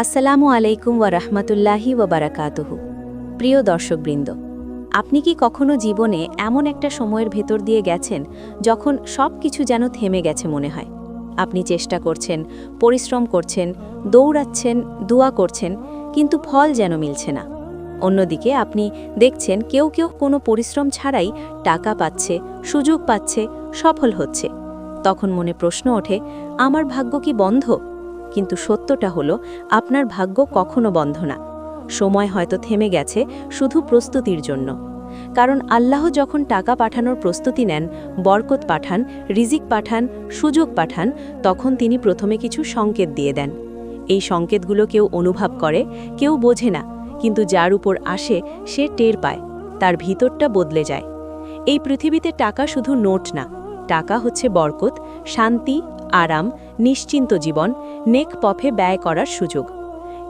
আসসালামু আলাইকুম ওয়া রাহমাতুল্লাহি ওয়া বারাকাতুহু। প্রিয় দর্শকবৃন্দ, আপনি কি কখনো জীবনে এমন একটা সময়ের ভেতর দিয়ে গেছেন যখন সব কিছু যেন থেমে গেছে মনে হয়? আপনি চেষ্টা করছেন, পরিশ্রম করছেন, দৌড়াচ্ছেন, দোয়া করছেন, কিন্তু ফল যেন মিলছে না। অন্যদিকে আপনি দেখছেন কেউ কেউ কোনো পরিশ্রম ছাড়াই টাকা পাচ্ছে, সুযোগ পাচ্ছে, সফল হচ্ছে। তখন মনে প্রশ্ন ওঠে, আমার ভাগ্য কি বন্ধ? কিন্তু সত্যটা হলো, আপনার ভাগ্য কখনো বন্ধ না। সময় হয়তো থেমে গেছে শুধু প্রস্তুতির জন্য। কারণ আল্লাহ যখন টাকা পাঠানোর প্রস্তুতি নেন, বরকত পাঠান, রিজিক পাঠান, সুযোগ পাঠান, তখন তিনি প্রথমে কিছু সংকেত দিয়ে দেন। এই সংকেতগুলো কেউ অনুভব করে, কেউ বোঝে না, কিন্তু যার উপর আসে, সে টের পায়, তার ভিতরটা বদলে যায়। এই পৃথিবীতে টাকা শুধু নোট না, টাকা হচ্ছে বরকত, শান্তি, আরাম নিশ্চিন্ত জীবন, নেক পথে ব্যয় করার সুযোগ।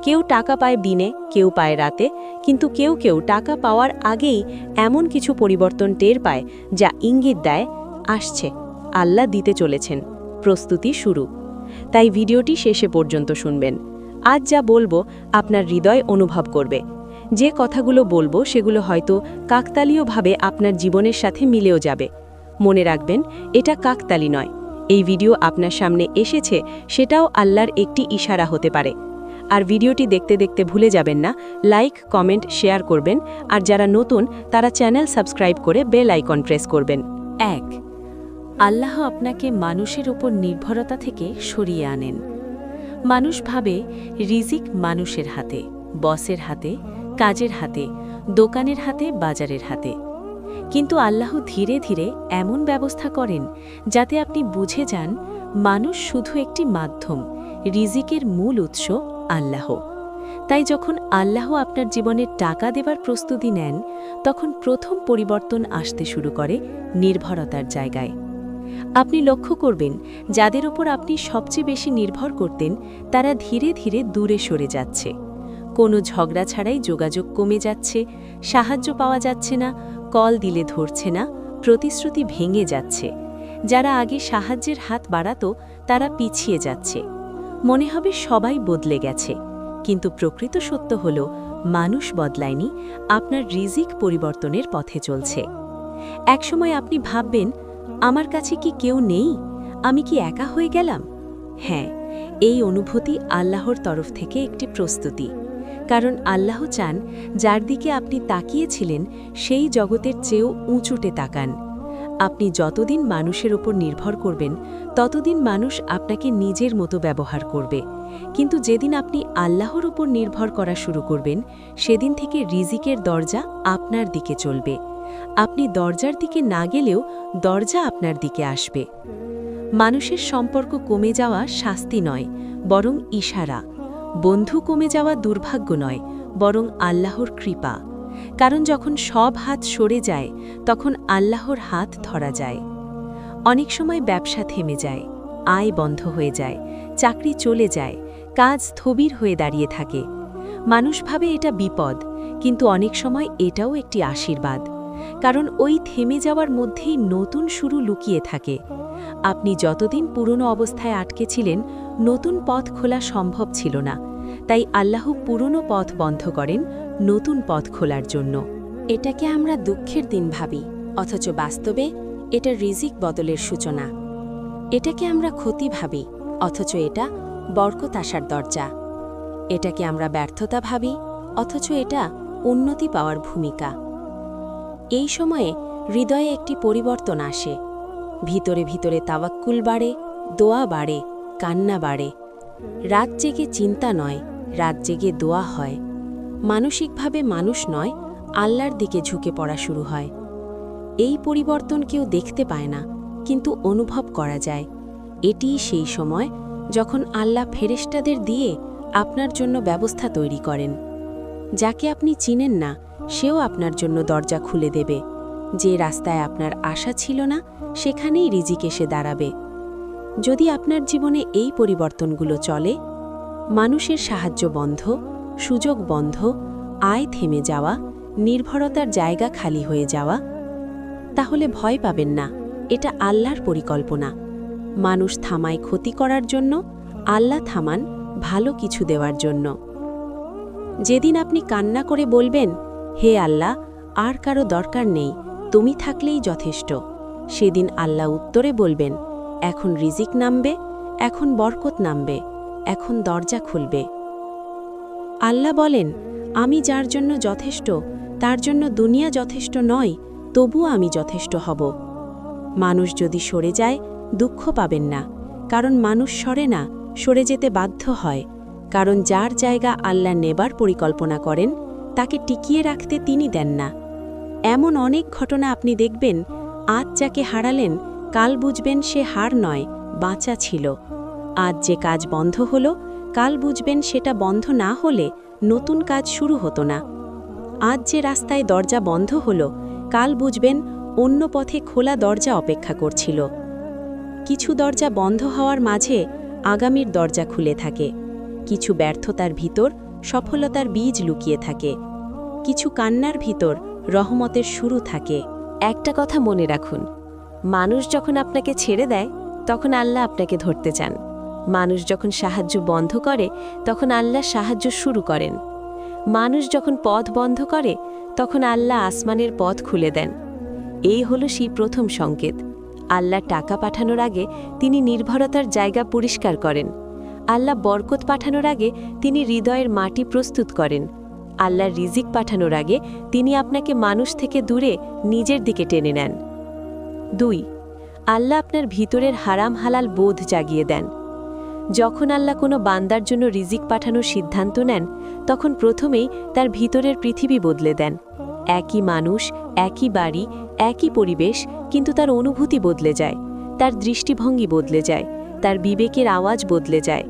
কেউ টাকা পায় দিনে, কেউ পায় রাতে, কিন্তু কেউ কেউ টাকা পাওয়ার আগেই এমন কিছু পরিবর্তন টের পায় যা ইঙ্গিত দেয়, আসছে, আল্লাহ দিতে চলেছেন, প্রস্তুতি শুরু। তাই ভিডিওটি শেষে পর্যন্ত শুনবেন। আজ যা বলব আপনার হৃদয় অনুভব করবে। যে কথাগুলো বলব সেগুলো হয়তো কাকতালীয়ভাবে আপনার জীবনের সাথে মিলেও যাবে। মনে রাখবেন, এটা কাকতালি নয় এই ভিডিও আপনার সামনে এসেছে, সেটাও আল্লাহর একটি ইশারা হতে পারে। আর ভিডিওটি দেখতে দেখতে ভুলে যাবেন না, লাইক, কমেন্ট, শেয়ার করবেন, আর যারা নতুন, তারা চ্যানেল সাবস্ক্রাইব করে বেল আইকন প্রেস করবেন। এক, আল্লাহ আপনাকে মানুষের ওপর নির্ভরতা থেকে সরিয়ে আনেন। মানুষ ভাবে রিজিক মানুষের হাতে, বসের হাতে, কাজের হাতে, দোকানের হাতে, বাজারের হাতে। কিন্তু আল্লাহ ধীরে ধীরে এমন ব্যবস্থা করেন যাতে আপনি বুঝে যান মানুষ শুধু একটি মাধ্যম, রিজিকের মূল উৎস আল্লাহ। তাই যখন আল্লাহ আপনার জীবনে টাকা দেবার প্রস্তুতি নেন, তখন প্রথম পরিবর্তন আসতে শুরু করে নির্ভরতার জায়গায়। আপনি লক্ষ্য করবেন, যাদের উপর আপনি সবচেয়ে বেশি নির্ভর করতেন, তারা ধীরে ধীরে দূরে সরে যাচ্ছে। কোনো ঝগড়া ছাড়াই যোগাযোগ কমে যাচ্ছে, সাহায্য পাওয়া যাচ্ছে না কল দিলে ধরছে না, প্রতিশ্রুতি ভেঙে যাচ্ছে। যারা আগে সাহায্যের হাত বাড়াতো, তারা পিছিয়ে যাচ্ছে। মনে হবে সবাই বদলে গেছে। কিন্তু প্রকৃত সত্য হল, মানুষ বদলায়নি, আপনার রিজিক পরিবর্তনের পথে চলছে। একসময় আপনি ভাববেন, আমার কাছে কি কেউ নেই? আমি কি একা হয়ে গেলাম? হ্যাঁ এই অনুভূতি আল্লাহর তরফ থেকে একটি প্রস্তুতি। কারণ আল্লাহ চান যার দিকে আপনি তাকিয়েছিলেন, সেই জগতের চেয়েও উঁচুটে তাকান। আপনি যতদিন মানুষের ওপর নির্ভর করবেন, ততদিন মানুষ আপনাকে নিজের মতো ব্যবহার করবে। কিন্তু যেদিন আপনি আল্লাহর ওপর নির্ভর করা শুরু করবেন, সেদিন থেকে রিজিকের দরজা আপনার দিকে চলবে। আপনি দরজার দিকে না গেলেও দরজা আপনার দিকে আসবে। মানুষের সম্পর্ক কমে যাওয়া শাস্তি নয়, বরং ইশারা। বন্ধু কমে যাওয়া দুর্ভাগ্য নয়, বরং আল্লাহর কৃপা। কারণ যখন সব হাত সরে যায়, তখন আল্লাহর হাত ধরা যায়। অনেক সময় ব্যবসা থেমে যায়, আয় বন্ধ হয়ে যায়, চাকরি চলে যায়, কাজ স্থবির হয়ে দাঁড়িয়ে থাকে। মানুষ ভাবে এটা বিপদ, কিন্তু অনেক সময় এটাও একটি আশীর্বাদ। কারণ ওই থেমে যাওয়ার মধ্যেই নতুন শুরু লুকিয়ে থাকে। আপনি যতদিন পুরনো অবস্থায় আটকে ছিলেন, নতুন পথ খোলা সম্ভব ছিল না। তাই আল্লাহ পুরনো পথ বন্ধ করেন নতুন পথ খোলার জন্য। এটাকে আমরা দুঃখের দিন ভাবি, অথচ বাস্তবে এটা রিজিক বদলের সূচনা। এটাকে আমরা ক্ষতি ভাবি, অথচ এটা বরকত আসার দরজা। এটাকে আমরা ব্যর্থতা ভাবি, অথচ এটা উন্নতি পাওয়ার ভূমিকা। এই সময়ে হৃদয়ে একটি পরিবর্তন আসে। ভিতরে ভিতরে তাওয়াক্কুল বাড়ে, দোয়া বাড়ে, কান্না বাড়ে। রাত জেগে চিন্তা নয়, রাত জেগে দোয়া হয়। মানসিকভাবে মানুষ নয়, আল্লাহর দিকে ঝুঁকে পড়া শুরু হয়। এই পরিবর্তন কেউ দেখতে পায় না, কিন্তু অনুভব করা যায়। এটিই সেই সময় যখন আল্লাহ ফেরেস্টাদের দিয়ে আপনার জন্য ব্যবস্থা তৈরি করেন। যাকে আপনি চিনেন না, সেও আপনার জন্য দরজা খুলে দেবে। যে রাস্তায় আপনার আশা ছিল না, সেখানেই রিজিক এসে দাঁড়াবে। যদি আপনার জীবনে এই পরিবর্তনগুলো চলে, মানুষের সাহায্য বন্ধ, সুযোগ বন্ধ, আয় থেমে যাওয়া, নির্ভরতার জায়গা খালি হয়ে যাওয়া, তাহলে ভয় পাবেন না, এটা আল্লাহর পরিকল্পনা। মানুষ থামায় ক্ষতি করার জন্য, আল্লাহ থামান ভালো কিছু দেওয়ার জন্য। যেদিন আপনি কান্না করে বলবেন, হে আল্লাহ, আর কারও দরকার নেই। তুমি থাকলেই যথেষ্ট। সেদিন আল্লাহ উত্তরে বলবেন, এখন রিজিক নামবে, এখন বরকত নামবে, এখন দরজা খুলবে। আল্লাহ বলেন, আমি যার জন্য যথেষ্ট, তার জন্য দুনিয়া যথেষ্ট নয়, তবুও আমি যথেষ্ট হব। মানুষ যদি সরে যায়, দুঃখ পাবেন না, কারণ মানুষ সরে না, সরে যেতে বাধ্য হয়। কারণ যার জায়গা আল্লাহ নেবার পরিকল্পনা করেন, তাকে টিকিয়ে রাখতে তিনি দেন না। এমন অনেক ঘটনা আপনি দেখবেন, আজ যাকে হারালেন, কাল বুঝবেন সে হার নয়, বাঁচা ছিল। আজ যে কাজ বন্ধ হলো, কাল বুঝবেন সেটা বন্ধ না হলে নতুন কাজ শুরু হতো না। আজ যে রাস্তায় দরজা বন্ধ হলো, কাল বুঝবেন অন্য পথে খোলা দরজা অপেক্ষা করছিল। কিছু দরজা বন্ধ হওয়ার মাঝে আগামীর দরজা খুলে থাকে। কিছু ব্যর্থতার ভিতর সফলতার বীজ লুকিয়ে থাকে। কিছু কান্নার ভিতর রহমতের শুরু থাকে। একটা কথা মনে রাখুন, মানুষ যখন আপনাকে ছেড়ে দেয়, তখন আল্লাহ আপনাকে ধরতে চান। মানুষ যখন সাহায্য বন্ধ করে, তখন আল্লাহ সাহায্য শুরু করেন। মানুষ যখন পথ বন্ধ করে, তখন আল্লাহ আসমানের পথ খুলে দেন। এই হলো সেই প্রথম সংকেত। আল্লাহ টাকা পাঠানোর আগে তিনি নির্ভরতার জায়গা পরিষ্কার করেন। আল্লাহ বরকত পাঠানোর আগে তিনি হৃদয়ের মাটি প্রস্তুত করেন। আল্লাহর রিজিক পাঠানোর আগে তিনি আপনাকে মানুষ থেকে দূরে নিজের দিকে টেনে নেন। দুই, আল্লাহ আপনার ভিতরের হারাম হালাল বোধ জাগিয়ে দেন। যখন আল্লাহ কোনো বান্দার জন্য রিজিক পাঠানোর সিদ্ধান্ত নেন, তখন প্রথমেই তার ভিতরের পৃথিবী বদলে দেন। একই মানুষ, একই বাড়ি, একই পরিবেশ, কিন্তু তার অনুভূতি বদলে যায়, তার দৃষ্টিভঙ্গি বদলে যায়, তার বিবেকের আওয়াজ বদলে যায়।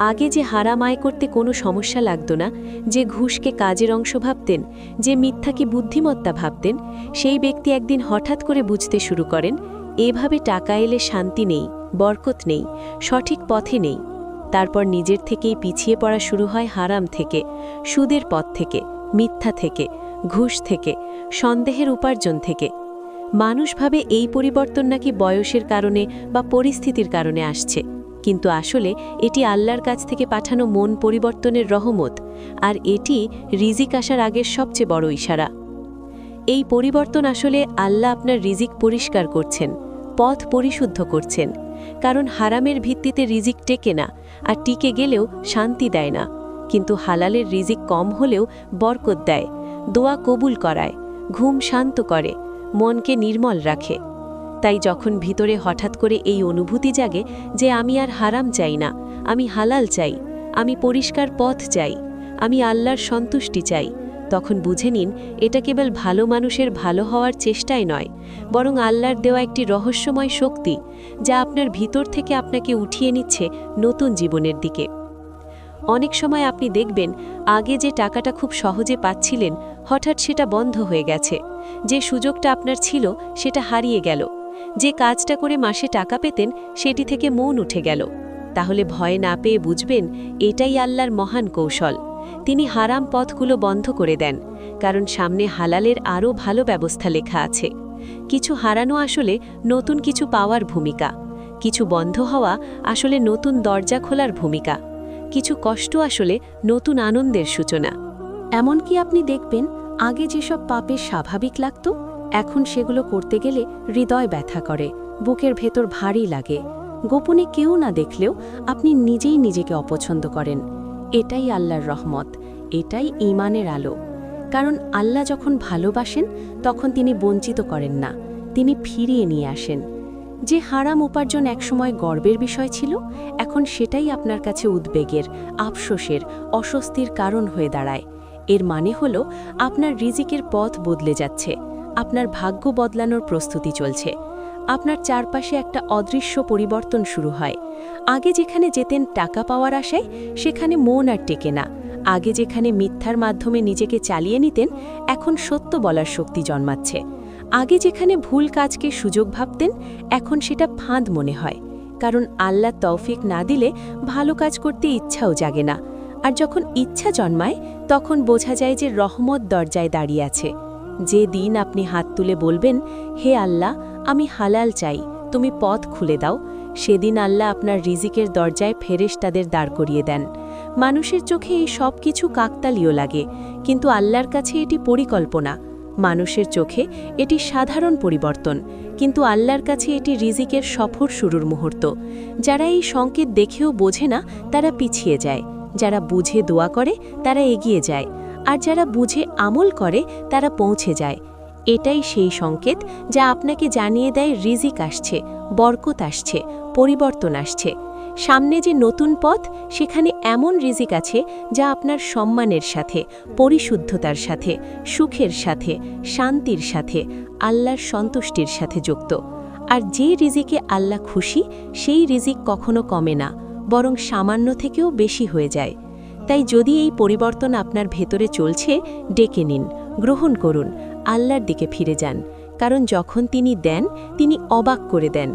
আগে যে হারাম আয় করতে কোনো সমস্যা লাগত না, যে ঘুষকে কাজের অংশ ভাবতেন, যে মিথ্যাকে বুদ্ধিমত্তা ভাবতেন, সেই ব্যক্তি একদিন হঠাৎ করে বুঝতে শুরু করেন, এভাবে টাকা এলে শান্তি নেই, বরকত নেই, সঠিক পথে নেই। তারপর নিজের থেকেই পিছিয়ে পড়া শুরু হয় হারাম থেকে, সুদের পথ থেকে, মিথ্যা থেকে, ঘুষ থেকে, সন্দেহের উপার্জন থেকে। মানুষ ভাবে এই পরিবর্তন নাকি বয়সের কারণে বা পরিস্থিতির কারণে আসছে। কিন্তু আসলে এটি আল্লাহর কাছ থেকে পাঠানো মন পরিবর্তনের রহমত, আর এটি রিজিক আসার আগের সবচেয়ে বড় ইশারা। এই পরিবর্তন আসলে আল্লাহ আপনার রিজিক পরিষ্কার করছেন, পথ পরিশুদ্ধ করছেন, কারণ হারামের ভিত্তিতে রিজিক টেকে না, আর টিকে গেলেও শান্তি দেয় না। কিন্তু হালালের রিজিক কম হলেও বরকত দেয়, দোয়া কবুল করায়, ঘুম শান্ত করে, মনকে নির্মল রাখে। তাই যখন ভিতরে হঠাৎ করে এই অনুভূতি জাগে যে আমি আর হারাম চাই না, আমি হালাল চাই, আমি পরিষ্কার পথ চাই, আমি আল্লাহর সন্তুষ্টি চাই, তখন বুঝে নিন এটা কেবল ভালো মানুষের ভালো হওয়ার চেষ্টাই নয়, বরং আল্লাহর দেওয়া একটি রহস্যময় শক্তি যা আপনার ভিতর থেকে আপনাকে উঠিয়ে নিচ্ছে নতুন জীবনের দিকে। অনেক সময় আপনি দেখবেন আগে যে টাকাটা খুব সহজে পাচ্ছিলেন, হঠাৎ সেটা বন্ধ হয়ে গেছে, যে সুযোগটা আপনার ছিল সেটা হারিয়ে গেল। যে কাজটা করে মাসে টাকা পেতেন, সেটি থেকে মন উঠে গেল। তাহলে ভয় না পেয়ে বুঝবেন, এটাই আল্লাহর মহান কৌশল। তিনি হারাম পথগুলো বন্ধ করে দেন, কারণ সামনে হালালের আরও ভালো ব্যবস্থা লেখা আছে। কিছু হারানো আসলে নতুন কিছু পাওয়ার ভূমিকা, কিছু বন্ধ হওয়া আসলে নতুন দরজা খোলার ভূমিকা, কিছু কষ্ট আসলে নতুন আনন্দের সূচনা। এমনকি আপনি দেখবেন, আগে যেসব পাপের স্বাভাবিক লাগত এখন সেগুলো করতে গেলে হৃদয় ব্যথা করে, বুকের ভেতর ভারী লাগে। গোপনে কেউ না দেখলেও আপনি নিজেই নিজেকে অপছন্দ করেন। এটাই আল্লাহর রহমত, এটাই ইমানের আলো। কারণ আল্লাহ যখন ভালোবাসেন, তখন তিনি বঞ্চিত করেন না, তিনি ফিরিয়ে নিয়ে আসেন। যে হারাম উপার্জন একসময় গর্বের বিষয় ছিল, এখন সেটাই আপনার কাছে উদ্বেগের, আফসোসের, অস্বস্তির কারণ হয়ে দাঁড়ায়। এর মানে হল, আপনার রিজিকের পথ বদলে যাচ্ছে। আপনার ভাগ্য বদলানোর প্রস্তুতি চলছে। আপনার চারপাশে একটা অদৃশ্য পরিবর্তন শুরু হয়। আগে যেখানে যেতেন টাকা পাওয়ার আশায়, সেখানে মন আর টেকে না। আগে যেখানে মিথ্যার মাধ্যমে নিজেকে চালিয়ে নিতেন, এখন সত্য বলার শক্তি জন্মাচ্ছে। আগে যেখানে ভুল কাজকে সুযোগ ভাবতেন, এখন সেটা ফাঁদ মনে হয়। কারণ আল্লাহ তৌফিক না দিলে ভালো কাজ করতে ইচ্ছাও জাগে না। আর যখন ইচ্ছা জন্মায়, তখন বোঝা যায় যে রহমত দরজায় দাঁড়িয়ে আছে। যে দিন আপনি হাত তুলে বলবেন, হে আল্লাহ, আমি হালাল চাই, তুমি পথ খুলে দাও। সেদিন আল্লাহ আপনার রিজিকের দরজায় ফেরেশ তাদের দাঁড় করিয়ে দেন। মানুষের চোখে এই সব কিছু কাকতালীয় লাগে, কিন্তু আল্লাহর কাছে এটি পরিকল্পনা। মানুষের চোখে এটি সাধারণ পরিবর্তন, কিন্তু আল্লাহর কাছে এটি রিজিকের সফর শুরুর মুহূর্ত। যারা এই সংকেত দেখেও বোঝে না, তারা পিছিয়ে যায়। যারা বুঝে দোয়া করে, তারা এগিয়ে যায়। আর যারা বুঝে আমল করে, তারা পৌঁছে যায়। এটাই সেই সংকেত যা আপনাকে জানিয়ে দেয় রিজিক আসছে, বরকত আসছে, পরিবর্তন আসছে। সামনে যে নতুন পথ, সেখানে এমন রিজিক আছে যা আপনার সম্মানের সাথে, পরিশুদ্ধতার সাথে, সুখের সাথে, শান্তির সাথে, আল্লাহর সন্তুষ্টির সাথে যুক্ত। আর যে রিজিকে আল্লাহ খুশি, সেই রিজিক কখনো কমে না, বরং সামান্য থেকেও বেশি হয়ে যায়। তাই যদি এই পরিবর্তন আপনার ভেতরে চলছে, ডেকে নিন, গ্রহণ করুন, আল্লাহর দিকে ফিরে যান। কারণ যখন তিনি দেন, তিনি অবাক করে দেন।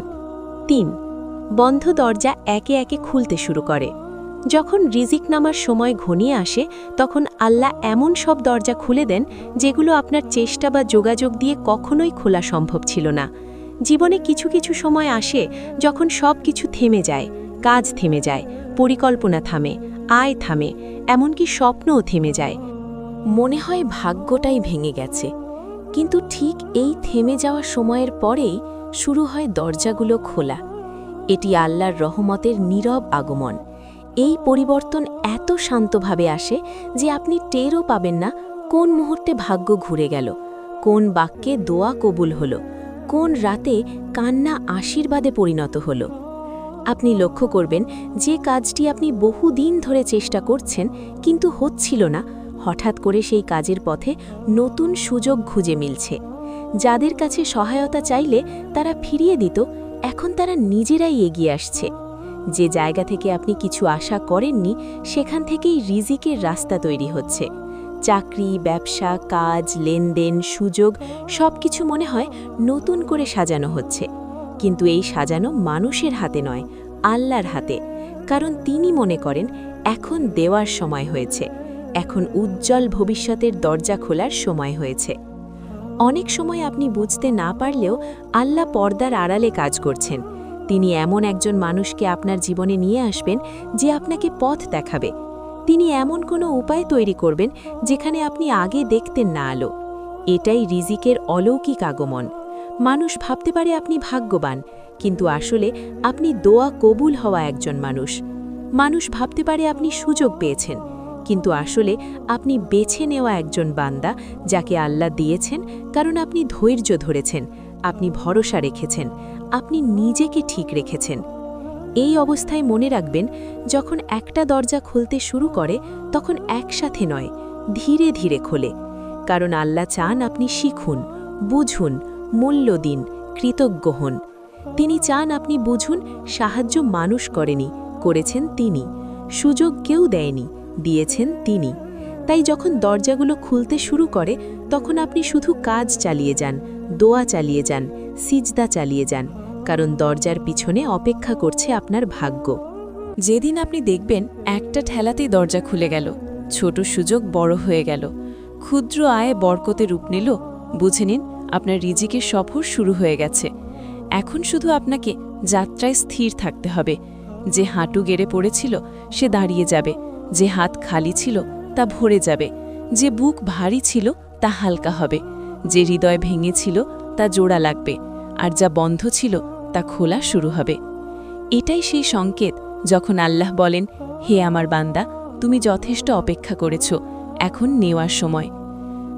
তিন, বন্ধ দরজা একে একে খুলতে শুরু করে। যখন রিজিক নামার সময় ঘনিয়ে আসে, তখন আল্লাহ এমন সব দরজা খুলে দেন, যেগুলো আপনার চেষ্টা বা যোগাযোগ দিয়ে কখনোই খোলা সম্ভব ছিল না। জীবনে কিছু কিছু সময় আসে, যখন সব কিছু থেমে যায়, কাজ থেমে যায়, পরিকল্পনা থামে আয় থামে, এমনকি স্বপ্নও থেমে যায়। মনে হয় ভাগ্যটাই ভেঙে গেছে। কিন্তু ঠিক এই থেমে যাওয়া সময়ের পরেই শুরু হয় দরজাগুলো খোলা। এটি আল্লাহর রহমতের নীরব আগমন। এই পরিবর্তন এত শান্তভাবে আসে যে আপনি টেরও পাবেন না কোন মুহূর্তে ভাগ্য ঘুরে গেল, কোন বাক্যে দোয়া কবুল হল, কোন রাতে কান্না আশীর্বাদে পরিণত হল। আপনি লক্ষ্য করবেন যে কাজটি আপনি বহুদিন ধরে চেষ্টা করছেন, কিন্তু হচ্ছিল না। হঠাৎ করে সেই কাজের পথে নতুন সুযোগ খুঁজে মিলছে। যাদের কাছে সহায়তা চাইলে তারা ফিরিয়ে দিত, এখন তারা নিজেরাই এগিয়ে আসছে। যে জায়গা থেকে আপনি কিছু আশা করেননি, সেখান থেকেই রিজিকের রাস্তা তৈরি হচ্ছে। চাকরি, ব্যবসা, কাজ, লেনদেন, সুযোগ সব কিছু মনে হয় নতুন করে সাজানো হচ্ছে। কিন্তু এই সাজানো মানুষের হাতে নয়, আল্লাহর হাতে। কারণ তিনি মনে করেন, এখন দেওয়ার সময় হয়েছে। এখন উজ্জ্বল ভবিষ্যতের দরজা খোলার সময় হয়েছে। অনেক সময় আপনি বুঝতে না পারলেও আল্লাহ পর্দার আড়ালে কাজ করছেন। তিনি এমন একজন মানুষকে আপনার জীবনে নিয়ে আসবেন যে আপনাকে পথ দেখাবে। তিনি এমন কোনো উপায় তৈরি করবেন যেখানে আপনি আগে দেখতেন না আলো। এটাই রিজিকের অলৌকিক আগমন। মানুষ ভাবতে পারে আপনি ভাগ্যবান, কিন্তু আসলে আপনি দোয়া কবুল হওয়া একজন মানুষ। মানুষ ভাবতে পারে আপনি সুযোগ পেয়েছেন, কিন্তু আসলে আপনি বেছে নেওয়া একজন বান্দা যাকে আল্লাহ দিয়েছেন কারণ আপনি ধৈর্য ধরেছেন, আপনি ভরসা রেখেছেন, আপনি নিজেকে ঠিক রেখেছেন। এই অবস্থায় মনে রাখবেন, যখন একটা দরজা খুলতে শুরু করে, তখন একসাথে নয়, ধীরে ধীরে খোলে। কারণ আল্লাহ চান আপনি শিখুন, বুঝুন মূল্য দিন কৃতজ্ঞ হন। তিনি চান আপনি বুঝুন, সাহায্য মানুষ করেনি, করেছেন তিনি। সুযোগ কেউ দেয়নি, দিয়েছেন তিনি। তাই যখন দরজাগুলো খুলতে শুরু করে, তখন আপনি শুধু কাজ চালিয়ে যান, দোয়া চালিয়ে যান, সিজদা চালিয়ে যান, কারণ দরজার পিছনে অপেক্ষা করছে আপনার ভাগ্য। যেদিন আপনি দেখবেন একটা ঠেলাতেই দরজা খুলে গেল, ছোট সুযোগ বড় হয়ে গেল। ক্ষুদ্র আয়ে বরকতে রূপ নিল, বুঝে নিন আপনার রিজিকের সফর শুরু হয়ে গেছে। এখন শুধু আপনাকে যাত্রায় স্থির থাকতে হবে। যে হাঁটু গেড়ে পড়েছিল, সে দাঁড়িয়ে যাবে। যে হাত খালি ছিল, তা ভরে যাবে। যে বুক ভারী ছিল, তা হালকা হবে। যে হৃদয় ভেঙেছিল তা জোড়া লাগবে। আর যা বন্ধ ছিল, তা খোলা শুরু হবে। এটাই সেই সংকেত, যখন আল্লাহ বলেন, হে আমার বান্দা, তুমি যথেষ্ট অপেক্ষা করেছ। এখন নেওয়ার সময়।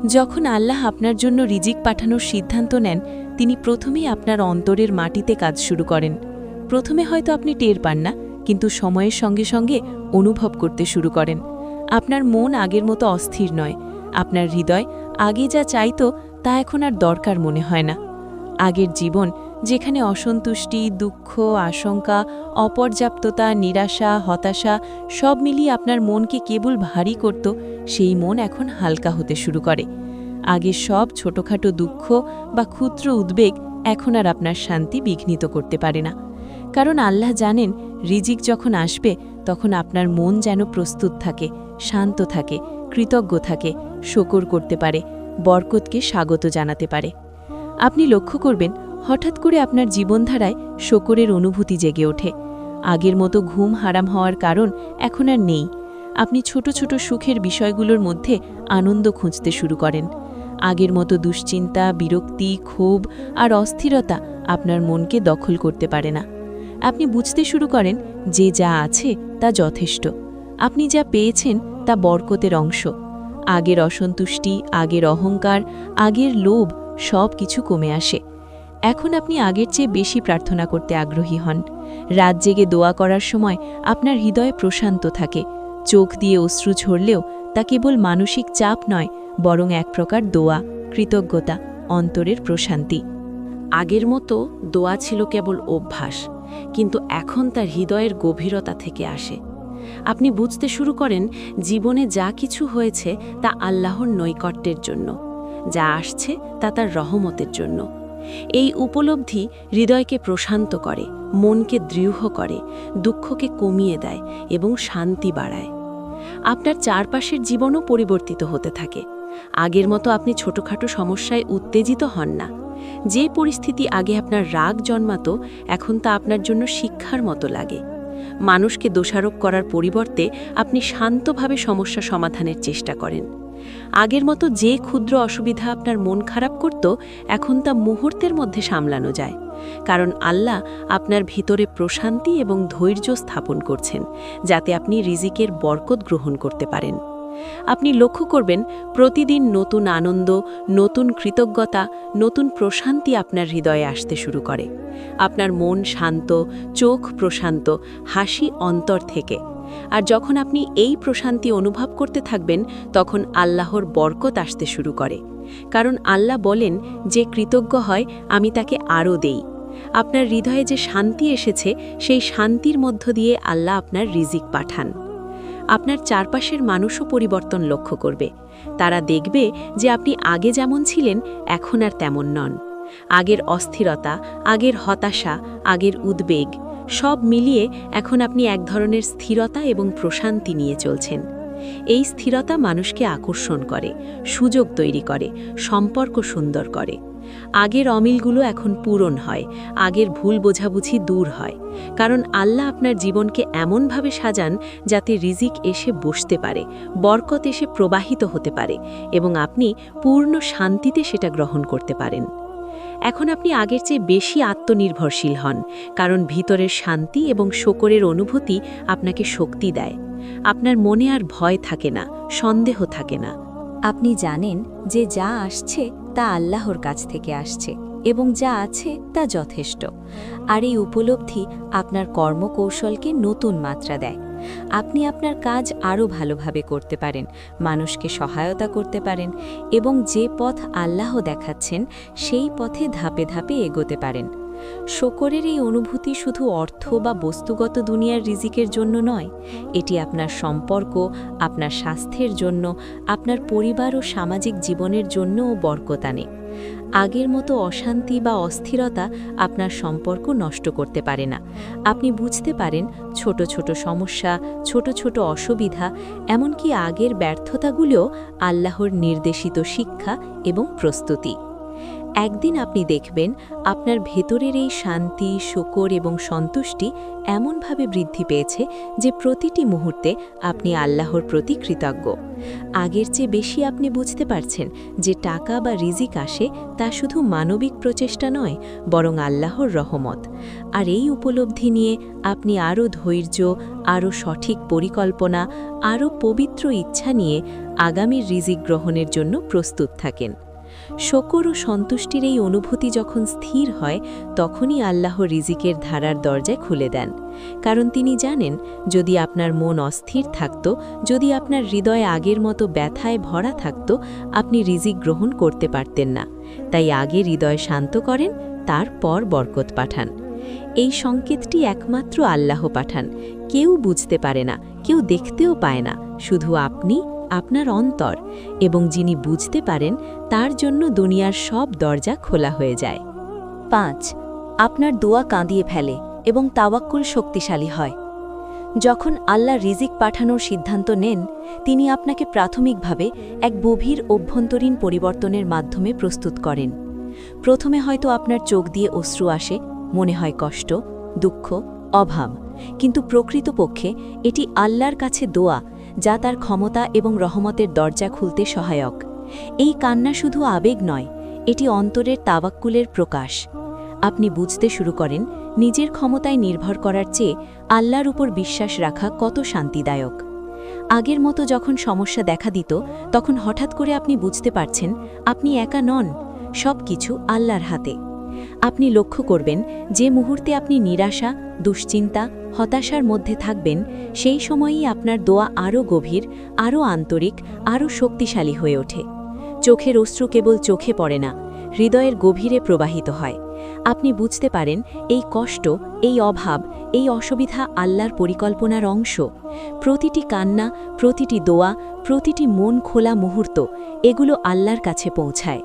যখন আল্লাহ আপনার জন্য রিজিক পাঠানোর সিদ্ধান্ত নেন, তিনি প্রথমেই আপনার অন্তরের মাটিতে কাজ শুরু করেন। প্রথমে হয়তো আপনি টের পান না, কিন্তু সময়ের সঙ্গে সঙ্গে অনুভব করতে শুরু করেন। আপনার মন আগের মতো অস্থির নয়। আপনার হৃদয় আগে যা চাইতো, তা এখন আর দরকার মনে হয় না। আগের জীবন যেখানে অসন্তুষ্টি, দুঃখ, আশঙ্কা, অপর্যাপ্ততা, নিরাশা, হতাশা সব মিলিয়ে আপনার মনকে কেবল ভারী করত, সেই মন এখন হালকা হতে শুরু করে। আগে সব ছোটোখাটো দুঃখ বা ক্ষুদ্র উদ্বেগ এখন আর আপনার শান্তি বিঘ্নিত করতে পারে না। কারণ আল্লাহ জানেন, রিজিক যখন আসবে, তখন আপনার মন যেন প্রস্তুত থাকে, শান্ত থাকে, কৃতজ্ঞ থাকে, শকর করতে পারে, বরকতকে স্বাগত জানাতে পারে। আপনি লক্ষ্য করবেন হঠাৎ করে আপনার জীবনধারায় শকরের অনুভূতি জেগে ওঠে। আগের মতো ঘুম হারাম হওয়ার কারণ এখন আর নেই। আপনি ছোট ছোট সুখের বিষয়গুলোর মধ্যে আনন্দ খুঁজতে শুরু করেন। আগের মতো দুশ্চিন্তা, বিরক্তি, ক্ষোভ আর অস্থিরতা আপনার মনকে দখল করতে পারে না। আপনি বুঝতে শুরু করেন যে যা আছে তা যথেষ্ট। আপনি যা পেয়েছেন তা বরকতের অংশ। আগের অসন্তুষ্টি, আগের অহংকার, আগের লোভ সব কিছু কমে আসে। এখন আপনি আগের চেয়ে বেশি প্রার্থনা করতে আগ্রহী হন। রাত জেগে দোয়া করার সময় আপনার হৃদয় প্রশান্ত থাকে। চোখ দিয়ে অশ্রু ঝরলেও তা কেবল মানসিক চাপ নয়, বরং এক প্রকার দোয়া, কৃতজ্ঞতা, অন্তরের প্রশান্তি। আগের মতো দোয়া ছিল কেবল অভ্যাস, কিন্তু এখন তার হৃদয়ের গভীরতা থেকে আসে। আপনি বুঝতে শুরু করেন, জীবনে যা কিছু হয়েছে তা আল্লাহর নৈকট্যের জন্য, যা আসছে তা তার রহমতের জন্য। এই উপলব্ধি হৃদয়কে প্রশান্ত করে, মনকে দৃঢ় করে, দুঃখকে কমিয়ে দেয় এবং শান্তি বাড়ায়। আপনার চারপাশের জীবনও পরিবর্তিত হতে থাকে। আগের মতো আপনি ছোটখাটো সমস্যায় উত্তেজিত হন না। যে পরিস্থিতি আগে আপনার রাগ জন্মাত, এখন তা আপনার জন্য শিক্ষার মতো লাগে। মানুষকে দোষারোপ করার পরিবর্তে আপনি শান্তভাবে সমস্যা সমাধানের চেষ্টা করেন। আগের মতো যে ক্ষুদ্র অসুবিধা আপনার মন খারাপ করত, এখন তা মুহূর্তের মধ্যে সামলানো যায়। কারণ আল্লাহ আপনার ভিতরে প্রশান্তি এবং ধৈর্য স্থাপন করছেন, যাতে আপনি রিজিকের বরকত গ্রহণ করতে পারেন। আপনি লক্ষ্য করবেন, প্রতিদিন নতুন আনন্দ, নতুন কৃতজ্ঞতা, নতুন প্রশান্তি আপনার হৃদয়ে আসতে শুরু করে। আপনার মন শান্ত, চোখ প্রশান্ত, হাসি অন্তর থেকে। আর যখন আপনি এই প্রশান্তি অনুভব করতে থাকবেন, তখন আল্লাহর বরকত আসতে শুরু করে। কারণ আল্লাহ বলেন, যে কৃতজ্ঞ হয়, আমি তাকে আরও দেই। আপনার হৃদয়ে যে শান্তি এসেছে, সেই শান্তির মধ্য দিয়ে আল্লাহ আপনার রিজিক পাঠান। আপনার চারপাশের মানুষও পরিবর্তন লক্ষ্য করবে। তারা দেখবে যে আপনি আগে যেমন ছিলেন, এখন আর তেমন নন। আগের অস্থিরতা, আগের হতাশা, আগের উদ্বেগ, সব মিলিয়ে এখন আপনি এক ধরনের স্থিরতা এবং প্রশান্তি নিয়ে চলছেন। এই স্থিরতা মানুষকে আকর্ষণ করে, সুযোগ তৈরি করে, সম্পর্ক সুন্দর করে। আগের অমিলগুলো এখন পূরণ হয়, আগের ভুল বোঝাবুঝি দূর হয়। কারণ আল্লাহ আপনার জীবনকে এমনভাবে সাজান যাতে রিজিক এসে বসতে পারে, বরকত এসে প্রবাহিত হতে পারে এবং আপনি পূর্ণ শান্তিতে সেটা গ্রহণ করতে পারেন। এখন আপনি আগের চেয়ে বেশি আত্মনির্ভরশীল হন, কারণ ভিতরের শান্তি এবং শোকরের অনুভূতি আপনাকে শক্তি দেয়। আপনার মনে আর ভয় থাকে না, সন্দেহ থাকে না। আপনি জানেন যে যা আসছে তা আল্লাহর কাছ থেকে আসছে এবং যা আছে তা যথেষ্ট। আর এই উপলব্ধি আপনার কর্মকৌশলকে নতুন মাত্রা দেয়। আপনি আপনার কাজ আরও ভালোভাবে করতে পারেন, মানুষকে সহায়তা করতে পারেন এবং যে পথ আল্লাহ দেখাচ্ছেন, সেই পথে ধাপে ধাপে এগোতে পারেন। শকরের এই অনুভূতি শুধু অর্থ বা বস্তুগত দুনিয়ার রিজিকের জন্য নয়, এটি আপনার সম্পর্ক, আপনার স্বাস্থ্যের জন্য, আপনার পরিবার ও সামাজিক জীবনের জন্যও বরকত আনে। আগের মতো অশান্তি বা অস্থিরতা আপনার সম্পর্ক নষ্ট করতে পারে না। আপনি বুঝতে পারেন, ছোট ছোট সমস্যা, ছোট ছোট অসুবিধা, এমনকি আগের ব্যর্থতাগুলোও আল্লাহর নির্দেশিত শিক্ষা এবং প্রস্তুতি। একদিন আপনি দেখবেন আপনার ভেতরের এই শান্তি, শকর এবং সন্তুষ্টি এমনভাবে বৃদ্ধি পেয়েছে যে প্রতিটি মুহূর্তে আপনি আল্লাহর প্রতি কৃতজ্ঞ। আগের চেয়ে বেশি আপনি বুঝতে পারছেন যে টাকা বা রিজিক আসে তা শুধু মানবিক প্রচেষ্টা নয়, বরং আল্লাহর রহমত। আর এই উপলব্ধি নিয়ে আপনি আরও ধৈর্য, আরও সঠিক পরিকল্পনা, আরও পবিত্র ইচ্ছা নিয়ে আগামীর রিজিক গ্রহণের জন্য প্রস্তুত থাকেন। শকর ও সন্তুষ্টির এই অনুভূতি যখন স্থির হয়, তখনই আল্লাহ রিজিকের ধারার দরজায় খুলে দেন। কারণ তিনি জানেন, যদি আপনার মন অস্থির থাকত, যদি আপনার হৃদয় আগের মতো ব্যথায় ভরা থাকত, আপনি রিজিক গ্রহণ করতে পারতেন না। তাই আগে হৃদয় শান্ত করেন, তারপর বরকত পাঠান। এই সংকেতটি একমাত্র আল্লাহ পাঠান। কেউ বুঝতে পারে না, কেউ দেখতেও পায় না, শুধু আপনি, আপনার অন্তর। এবং যিনি বুঝতে পারেন তার জন্য দুনিয়ার সব দরজা খোলা হয়ে যায়। পাঁচ, আপনার দোয়া কাঁদিয়ে ফেলে এবং তাওয়াক্কুল শক্তিশালী হয়। যখন আল্লাহ রিজিক পাঠানোর সিদ্ধান্ত নেন, তিনি আপনাকে প্রাথমিকভাবে এক গভীর অভ্যন্তরীণ পরিবর্তনের মাধ্যমে প্রস্তুত করেন। প্রথমে হয়তো আপনার চোখ দিয়ে অশ্রু আসে, মনে হয় কষ্ট, দুঃখ, অভাব, কিন্তু প্রকৃতপক্ষে এটি আল্লাহর কাছে দোয়া, যা তার ক্ষমতা এবং রহমতের দরজা খুলতে সহায়ক। এই কান্না শুধু আবেগ নয়, এটি অন্তরের তাওয়াক্কুলের প্রকাশ। আপনি বুঝতে শুরু করেন, নিজের ক্ষমতায় নির্ভর করার চেয়ে আল্লাহর উপর বিশ্বাস রাখা কত শান্তিদায়ক। আগের মতো যখন সমস্যা দেখা দিত, তখন হঠাৎ করে আপনি বুঝতে পারছেন, আপনি একা নন সব কিছু আল্লাহর হাতে। আপনি লক্ষ্য করবেন, যে মুহূর্তে আপনি নিরাশা, দুশ্চিন্তা, হতাশার মধ্যে থাকবেন, সেই সময়ই আপনার দোয়া আরও গভীর, আরও আন্তরিক, আরও শক্তিশালী হয়ে ওঠে। চোখের অশ্রু কেবল চোখে পড়ে না, হৃদয়ের গভীরে প্রবাহিত হয়। আপনি বুঝতে পারেন, এই কষ্ট, এই অভাব, এই অসুবিধা আল্লাহর পরিকল্পনার অংশ। প্রতিটি কান্না, প্রতিটি দোয়া, প্রতিটি মন খোলা মুহূর্ত, এগুলো আল্লাহর কাছে পৌঁছায়।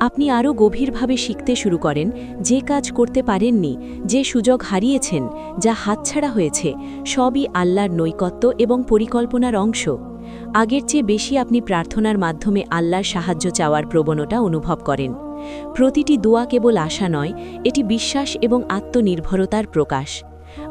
আপনি আরও গভীরভাবে শিখতে শুরু করেন, যে কাজ করতে পারেননি, যে সুযোগ হারিয়েছেন, যা হাতছাড়া হয়েছে, সবই আল্লাহর নৈকত্য এবং পরিকল্পনার অংশ। আগের চেয়ে বেশি আপনি প্রার্থনার মাধ্যমে আল্লাহর সাহায্য চাওয়ার প্রবণতা অনুভব করেন। প্রতিটি দোয়া কেবল আশা নয়, এটি বিশ্বাস এবং আত্মনির্ভরতার প্রকাশ।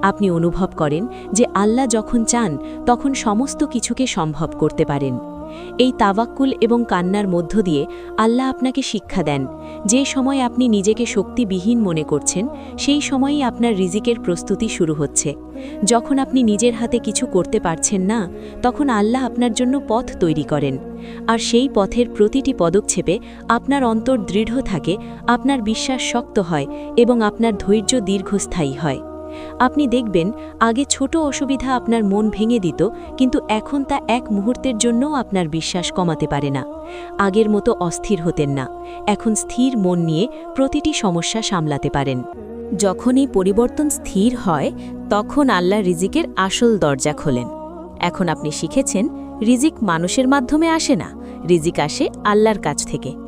আপনি অনুভব করেন যে আল্লাহ যখন চান, তখন সমস্ত কিছুকে সম্ভব করতে পারেন। এই তাওয়াক্কুল এবং কান্নার মধ্য দিয়ে আল্লাহ আপনাকে শিক্ষা দেন। যে সময় আপনি নিজেকে শক্তিবিহীন মনে করছেন, সেই সময়ই আপনার রিজিকের প্রস্তুতি শুরু হচ্ছে। যখন আপনি নিজের হাতে কিছু করতে পারছেন না, তখন আল্লাহ আপনার জন্য পথ তৈরি করেন। আর সেই পথের প্রতিটি পদক্ষেপে আপনার অন্তর দৃঢ় থাকে, আপনার বিশ্বাস শক্ত হয় এবং আপনার ধৈর্য দীর্ঘস্থায়ী হয়। আপনি দেখবেন, আগে ছোট অসুবিধা আপনার মন ভেঙে দিত, কিন্তু এখন তা এক মুহূর্তের জন্যও আপনার বিশ্বাস কমাতে পারে না। আগের মতো অস্থির হতেন না। এখন স্থির মন নিয়ে প্রতিটি সমস্যা সামলাতে পারেন। যখন এই পরিবর্তন স্থির হয়, তখন আল্লাহ রিজিকের আসল দরজা খোলেন। এখন আপনি শিখেছেন, রিজিক মানুষের মাধ্যমে আসে না, রিজিক আসে আল্লাহর কাছ থেকে।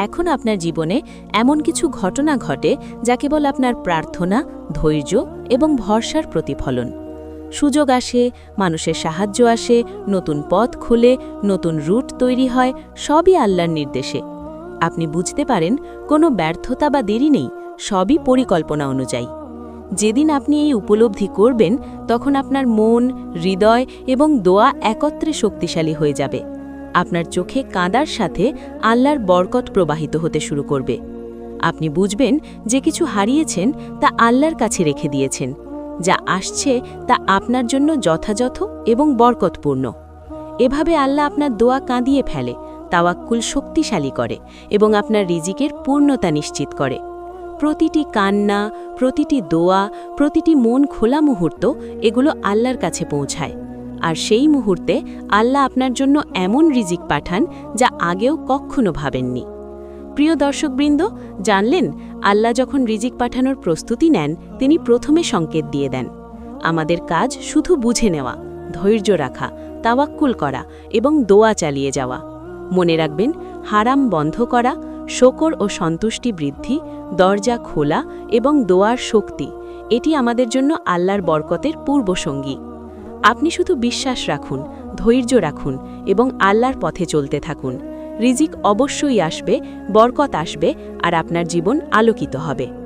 এখন আপনার জীবনে এমন কিছু ঘটনা ঘটে যা কেবল আপনার প্রার্থনা, ধৈর্য এবং ভরসার প্রতিফলন। সুযোগ আসে, মানুষের সাহায্য আসে, নতুন পথ খুলে, নতুন রুট তৈরি হয়, সবই আল্লাহর নির্দেশে। আপনি বুঝতে পারেন, কোনো ব্যর্থতা বা দেরি নেই, সবই পরিকল্পনা অনুযায়ী। যেদিন আপনি এই উপলব্ধি করবেন, তখন আপনার মন, হৃদয় এবং দোয়া একত্রে শক্তিশালী হয়ে যাবে। আপনার চোখে কাঁদার সাথে আল্লাহর বরকত প্রবাহিত হতে শুরু করবে। আপনি বুঝবেন যে কিছু হারিয়েছেন তা আল্লাহর কাছে রেখে দিয়েছেন, যা আসছে তা আপনার জন্য যথাযথ এবং বরকতপূর্ণ। এভাবে আল্লাহ আপনার দোয়া কাঁদিয়ে ফেলে, তাওয়াক্কুল শক্তিশালী করে এবং আপনার রিজিকের পূর্ণতা নিশ্চিত করে। প্রতিটি কান্না, প্রতিটি দোয়া, প্রতিটি মন খোলা মুহূর্ত এগুলো আল্লাহর কাছে পৌঁছায়। আর সেই মুহূর্তে আল্লাহ আপনার জন্য এমন রিজিক পাঠান যা আগেও কখনো ভাবেননি। প্রিয় দর্শকবৃন্দ, জানলেন, আল্লাহ যখন রিজিক পাঠানোর প্রস্তুতি নেন, তিনি প্রথমে সংকেত দিয়ে দেন। আমাদের কাজ শুধু বুঝে নেওয়া, ধৈর্য রাখা, তাওয়াক্কুল করা এবং দোয়া চালিয়ে যাওয়া। মনে রাখবেন, হারাম বন্ধ করা, শকর ও সন্তুষ্টি বৃদ্ধি, দরজা খোলা এবং দোয়ার শক্তি, এটি আমাদের জন্য আল্লাহর বরকতের পূর্বসঙ্গী। আপনি শুধু বিশ্বাস রাখুন, ধৈর্য রাখুন এবং আল্লাহর পথে চলতে থাকুন। রিজিক অবশ্যই আসবে, বরকত আসবে আর আপনার জীবন আলোকিত হবে।